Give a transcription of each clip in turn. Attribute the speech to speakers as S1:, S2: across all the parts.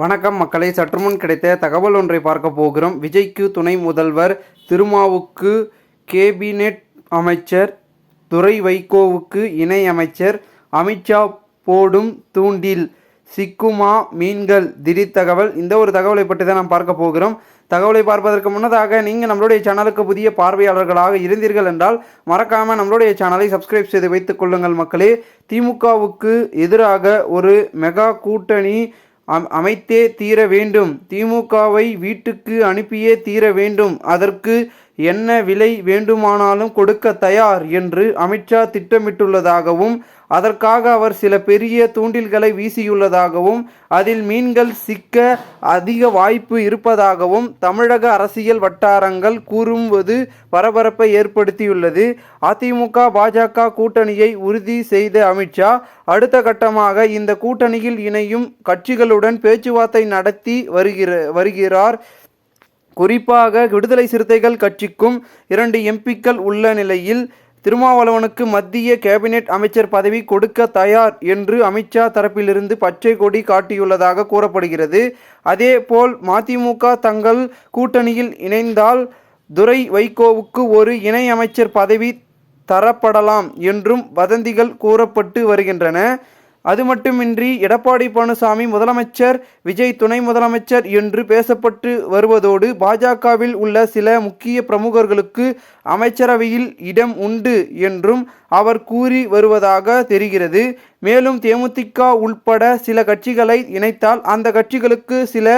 S1: வணக்கம் மக்களை. சற்றுமுன் கிடைத்த தகவல் ஒன்றை பார்க்க போகிறோம். விஜய்க்கு துணை முதல்வர் திருமாவுக்கு கேபினெட் அமைச்சர் துரை வைகோவுக்கு இணை அமைச்சர் அமித்ஷா போடும் தூண்டில் சிக்குமா மீன்கள் திடீர் தகவல். இந்த ஒரு தகவலை பற்றி தான் நாம் பார்க்க போகிறோம். தகவலை பார்ப்பதற்கு முன்னதாக நீங்கள் நம்மளுடைய சேனலுக்கு புதிய பார்வையாளர்களாக இருந்தீர்கள் என்றால் மறக்காமல் நம்மளுடைய சேனலை சப்ஸ்கிரைப் செய்து வைத்துக் கொள்ளுங்கள் மக்களே. திமுகவுக்கு எதிராக ஒரு மெகா கூட்டணி அமைத்தே தீர வேண்டும் திமுகவை வீட்டுக்கு அனுப்பியே தீர வேண்டும் அதற்கு என்ன விலை வேண்டுமானாலும் கொடுக்க தயார் என்று அமித்ஷா திட்டமிட்டுள்ளதாகவும் அதற்காக அவர் சில பெரிய தூண்டில்களை வீசியுள்ளதாகவும் அதில் மீன்கள் சிக்க அதிக வாய்ப்பு இருப்பதாகவும் தமிழக அரசியல் வட்டாரங்கள் கூறுவது பரபரப்பை ஏற்படுத்தியுள்ளது. அதிமுக பாஜக கூட்டணியை உறுதி செய்த அமித்ஷா அடுத்த கட்டமாக இந்த கூட்டணியில் இணையும் கட்சிகளுடன் பேச்சுவார்த்தை நடத்தி வருகிற வருகிறார். குறிப்பாக விடுதலை சிறுத்தைகள் கட்சிக்கும் இரண்டு எம்பிக்கள் உள்ள நிலையில் திருமாவளவனுக்கு மத்திய கேபினெட் அமைச்சர் பதவி கொடுக்க தயார் என்று அமித்ஷா தரப்பிலிருந்து பச்சை கொடி காட்டியுள்ளதாக கூறப்படுகிறது. அதேபோல் மதிமுக தங்கள் கூட்டணியில் இணைந்தால் துரை வைகோவுக்கு ஒரு இணை அமைச்சர் பதவி தரப்படலாம் என்றும் வதந்திகள் கூறப்பட்டு வருகின்றன. அது மட்டுமின்றி எடப்பாடி பழனிசாமி முதலமைச்சர் விஜய் துணை முதலமைச்சர் என்று பேசப்பட்டு வருவதோடு பாஜகவில் உள்ள சில முக்கிய பிரமுகர்களுக்கு அமைச்சரவையில் இடம் உண்டு என்றும் அவர் கூறி வருவதாக தெரிகிறது. மேலும் தேமுதிக உள்பட சில கட்சிகளை இணைத்தால் அந்த கட்சிகளுக்கு சில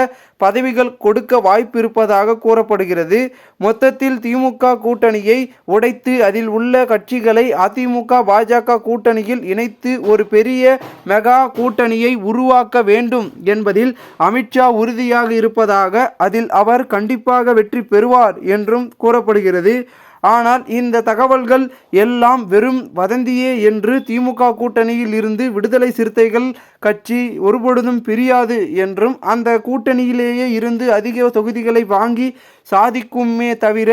S1: பதவிகள் கொடுக்க வாய்ப்பு இருப்பதாக கூறப்படுகிறது. மொத்தத்தில் திமுக கூட்டணியை உடைத்து அதில் உள்ள கட்சிகளை அதிமுக பாஜக கூட்டணியில் இணைத்து ஒரு பெரிய மெகா கூட்டணியை உருவாக்க வேண்டும் என்பதில் அமித்ஷா உறுதியாக இருப்பதாக அதில் அவர் கண்டிப்பாக வெற்றி பெறுவார் என்றும் கூறப்படுகிறது. ஆனால் இந்த தகவல்கள் எல்லாம் வெறும் வதந்தியே என்று திமுக கூட்டணியில் இருந்து விடுதலை சிறுத்தைகள் கட்சி ஒருபொழுதும் பிரியாது என்றும் அந்த கூட்டணியிலேயே இருந்து அதிக தொகுதிகளை வாங்கி சாதிக்குமே தவிர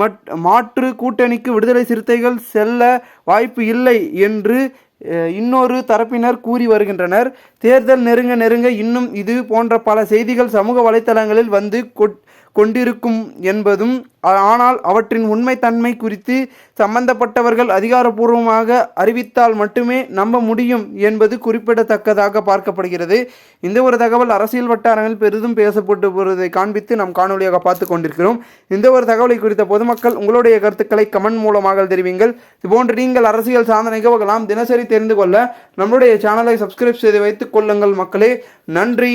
S1: மட் மாற்று கூட்டணிக்கு விடுதலை சிறுத்தைகள் செல்ல வாய்ப்பு இல்லை என்று இன்னொரு தரப்பினர் கூறி வருகின்றனர். தேர்தல் நெருங்க நெருங்க இன்னும் இது போன்ற பல செய்திகள் சமூக வலைத்தளங்களில் வந்து கொட்- கொண்டிருக்கும் என்பதும் ஆனால் அவற்றின் உண்மைத்தன்மை குறித்து சம்பந்தப்பட்டவர்கள் அதிகாரப்பூர்வமாக அறிவித்தால் மட்டுமே நம்ப முடியும் என்பது குறிப்பிடத்தக்கதாக பார்க்கப்படுகிறது. இந்த ஒரு தகவல் அரசியல் வட்டாரங்களில் பெரிதும் பேசப்பட்டு வருவதை காண்பித்து நாம் காணொலியாக பார்த்து கொண்டிருக்கிறோம். இந்த ஒரு தகவலை குறித்த பொதுமக்கள் உங்களுடைய கருத்துக்களை கமெண்ட் மூலமாக தெரிவிங்கள். இதுபோன்று நீங்கள் அரசியல் சார்ந்த நிகழ்வுகளாம் தினசரி தெரிந்து கொள்ள நம்மளுடைய சேனலை சப்ஸ்கிரைப் செய்து வைத்துக் கொள்ளுங்கள் மக்களே. நன்றி.